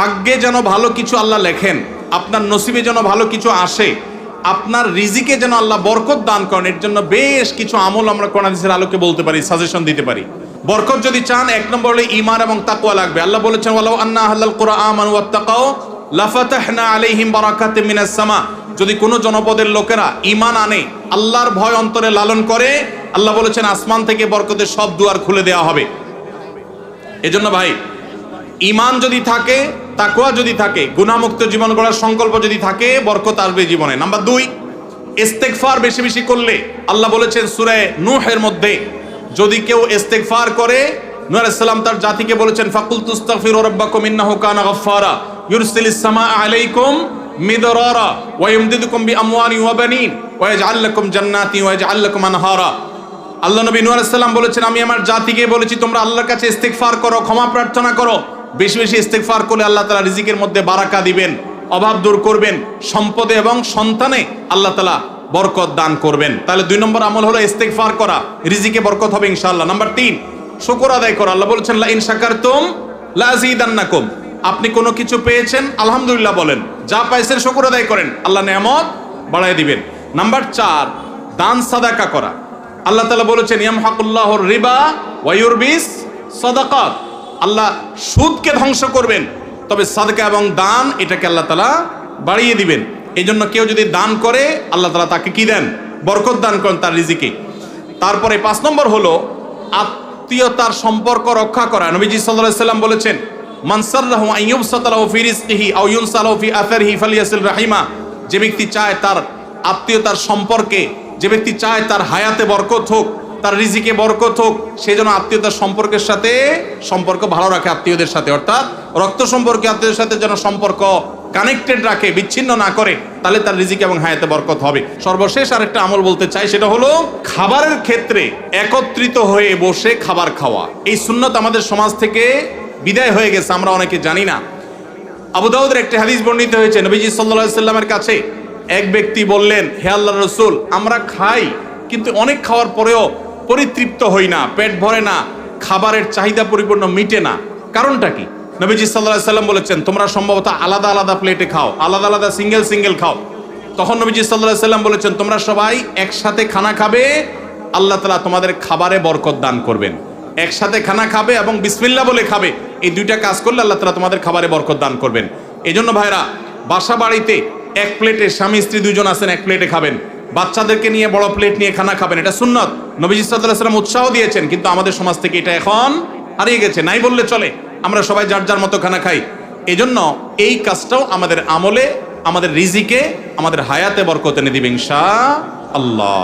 ভাগ্যে যেন ভালো কিছু আল্লাহ লেখেন, আপনার নসিবে যেন ভালো কিছু আসে, আপনার রিজিকে যেন আল্লাহ বরকত দান করেন, এর জন্য বেশ কিছু আমল আমরা কোরআনের আলোকে বলতে পারি সাজেশন দিতে পারি। বরকত যদি চান, এক নম্বর হলে ইমান এবং তাকওয়া লাগবে। আল্লাহ বলেছেন, ওয়ালাউ আন্না আহলাল কুরআন ওয়া তাকাও লাফাতাহনা আলাইহিম বারাকাতিম মিনাস সামা। যদি কোনো জনপদের লোকেরা ইমান আনে, আল্লাহর ভয় অন্তরে লালন করে, আল্লাহ বলেছেন, আসমান থেকে বরকতের সব দুয়ার খুলে দেওয়া হবে। এজন্য ভাই ইমান যদি থাকে তাকুয়া যদি থাকে গুণামুক্ত জীবন গড়ার সংকল্প যদি থাকে, বরকত আসবে জীবনে। নাম্বার দুই ইস্তেকফার বেশি বেশি করলে, আল্লাহ বলেছেন সুরে নূহের মধ্যে, যদি কেউ ইস্তেকফার করে আলাইহিস তার জাতিকে বলেছেন ফাকুল তুস্তাগফিরু রাব্বাকুম ইন্নাহু কানা গাফফারা, ইউরসিলিস সামা আলাইকুম মিদরারা, ওয়া ইমদিদুকুম বিআমওয়ালি ওয়া বানিন, ওয়া ইয়াজআল লাকুম জান্নাতি ওয়া ইয়াজআল লাকুম আনহারা। আল্লাহ নবী আলাইহিস বলেছেন, আমি আমার জাতিকে বলেছি, তোমরা আল্লাহর কাছে ইস্তেগফার করো, ক্ষমা প্রার্থনা করো। বেশি বেশি ইস্তেগফার করলে আল্লাহ তালা রিজিকের মধ্যে বারাকা দিবেন, অভাব দূর করবেন, সম্পদে এবং সন্তানে আল্লাহ তাআলা বরকত দান করবেন। তাহলে দুই নম্বর আমল হলো ইস্তেগফার করা, রিজিকে বরকত হবে ইনশাল্লাহ নাম্বার তিন, শুকর আদায় করা। আল্লাহ বলেছেন, লা ইন শাকারতুম লা আযীদান্নাকুম। আপনি কোনো কিছু পেয়েছেন, আলহামদুলিল্লাহ বলেন। যা পাইছেন শুকর আদায় করেন, আল্লাহ নেয়ামত বাড়ায় দিবেন। নাম্বার চার, দান সাদাকা করা। আল্লাহ তালা বলেছেন, ইয়ামহাকুল্লাহর রিবা ওয়ায়ুরবিস সদাকাত। আল্লাহ সুদকে ধ্বংস করবেন, তবে সাদকা এবং দান এটাকে আল্লাহ তালা বাড়িয়ে দিবেন। এই জন্য কেউ যদি দান করে, আল্লাহ তালা তাকে কি দেন? বরকত দান করেন তার রিজিকে। তারপরে পাঁচ নম্বর হলো, আত্মীয়তার সম্পর্ক রক্ষা করা। নবীজি সাল্লাল্লাহু সাল্লাম বলেছেন মানসাল্লাহু আইয়ুব সাতালাহু ফি রিজকিহি আও ইউনসালাহু ফি আথারিহি ফালিয়াসিল রাহিমা। যে ব্যক্তি চায় তার আত্মীয়তার সম্পর্কে, যে ব্যক্তি চায় তার হায়াতে বরকত হোক তার রিজিকে বরকত হোক, সে যেন আত্মীয়তার সম্পর্কের সাথে সম্পর্ক ভালো রাখে আত্মীয়দের সাথে। অর্থাৎ রক্ত সম্পর্কে আত্মীয়দের সাথে যেন সম্পর্ক কানেক্টেড রাখে, বিচ্ছিন্ন না করে, তাহলে তার রিজিক এবং হায়াতে বরকত হবে। সর্বশেষ আরেকটা আমল বলতে চাই, সেটা হলো খাবারের ক্ষেত্রে একত্রিত হয়ে বসে খাবার খাওয়া। এই সুন্নত আমাদের সমাজ থেকে বিদায় হয়ে গেছে, আমরা অনেকে জানি না। আবু দাউদের একটি হাদিস বর্ণিত হয়েছে, নবীজি সাল্লাল্লাহু সাল্লামের কাছে এক ব্যক্তি বললেন, হে আল্লাহ রসুল, আমরা খাই, কিন্তু অনেক খাওয়ার পরেও পরিতৃপ্ত হই না, পেট ভরে না, খাবারের চাহিদা পরিপূর্ণ মিটে না। কারণটা কি? নবীজি সাল্লাল্লাহু সাল্লাম বলেছেন, তোমরা সম্ভবত আলাদা আলাদা প্লেটে খাও, আলাদা আলাদা সিঙ্গেল সিঙ্গেল খাও। তখন নবীজি সাল্লাল্লাহু সাল্লাম বলেছেন, তোমরা সবাই একসাথে খানা খাবে, আল্লাহ তালা তোমাদের খাবারে বরকত দান করবেন। একসাথে খানা খাবে এবং বিসমিল্লা বলে খাবে। এই দুইটা কাজ করলে আল্লাহ তালা তোমাদের খাবারে বরকত দান করবেন। এই জন্য ভাইরা, বাসা বাড়িতে এক প্লেটে স্বামী স্ত্রী দুজন আছেন, এক প্লেটে খাবেন। বাচ্চাদেরকে নিয়ে বড় প্লেট নিয়ে খানা খাবেন, এটা সুন্নত। নবীজি সাল্লাম উৎসাহ দিয়েছেন, কিন্তু আমাদের সমাজ থেকে এটা এখন হারিয়ে গেছে। নাই বললে চলে। আমরা সবাই যার যার মতো খানা খাই। এজন্য এই কাজটাও আমাদের আমলে, আমাদের রিজিকে, আমাদের হায়াতে বরকত এনে শাহ আল্লাহ।